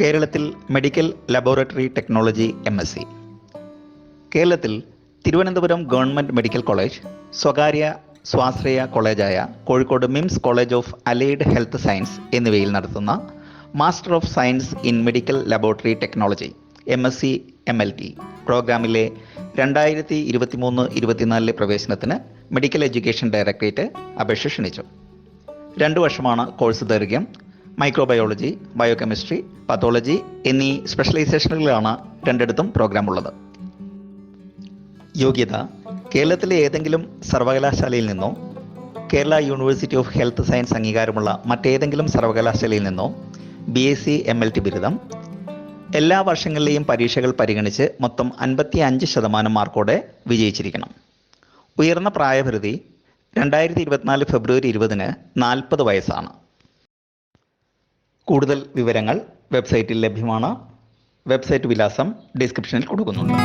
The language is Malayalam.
കേരളത്തിൽ medical laboratory technology M S C. കേരളത്തിൽ തിരുവനന്തപുരം ഗവൺമെന്റ് മെഡിക്കൽ കോളേജ് സ്വകാര്യ സ്വാശ്രയ കോളേജായ Kozhikode MIMS college of allied health science എന്നിവയിൽ നടത്തുന്ന master of science in medical laboratory technology M S C M L T പ്രോഗ്രാമിലെ രണ്ടായിരത്തി ഇരുപത്തിമൂന്ന് ഇരുപത്തിനാലിലെ പ്രവേശനത്തിന് മെഡിക്കൽ എഡ്യൂക്കേഷൻ ഡയറക്ടറേറ്റ് അപേക്ഷ ക്ഷണിച്ചു. രണ്ടു വർഷമാണ് കോഴ്സ് ദൈർഘ്യം മൈക്രോബയോളജി ബയോകെമിസ്ട്രി പത്തോളജി എന്നീ സ്പെഷ്യലൈസേഷനുകളിലാണ് രണ്ടിടത്തും പ്രോഗ്രാം ഉള്ളത്. യോഗ്യത കേരളത്തിലെ ഏതെങ്കിലും സർവകലാശാലയിൽ നിന്നോ Kerala university of health science അംഗീകാരമുള്ള മറ്റേതെങ്കിലും സർവകലാശാലയിൽ നിന്നോ B S C M L T ബിരുദം എല്ലാ വർഷങ്ങളിലെയും പരീക്ഷകൾ പരിഗണിച്ച് മൊത്തം അൻപത്തി അഞ്ച് ശതമാനം മാർക്കോടെ വിജയിച്ചിരിക്കണം. ഉയർന്ന പ്രായപരിധി രണ്ടായിരത്തി ഇരുപത്തിനാല് ഫെബ്രുവരി ഇരുപതിന് നാൽപ്പത് വയസ്സാണ്. കൂടുതൽ വിവരങ്ങൾ വെബ്സൈറ്റിൽ ലഭ്യമാണ്. വെബ്സൈറ്റ് വിലാസം ഡിസ്ക്രിപ്ഷനിൽ കൊടുക്കുന്നുണ്ട്.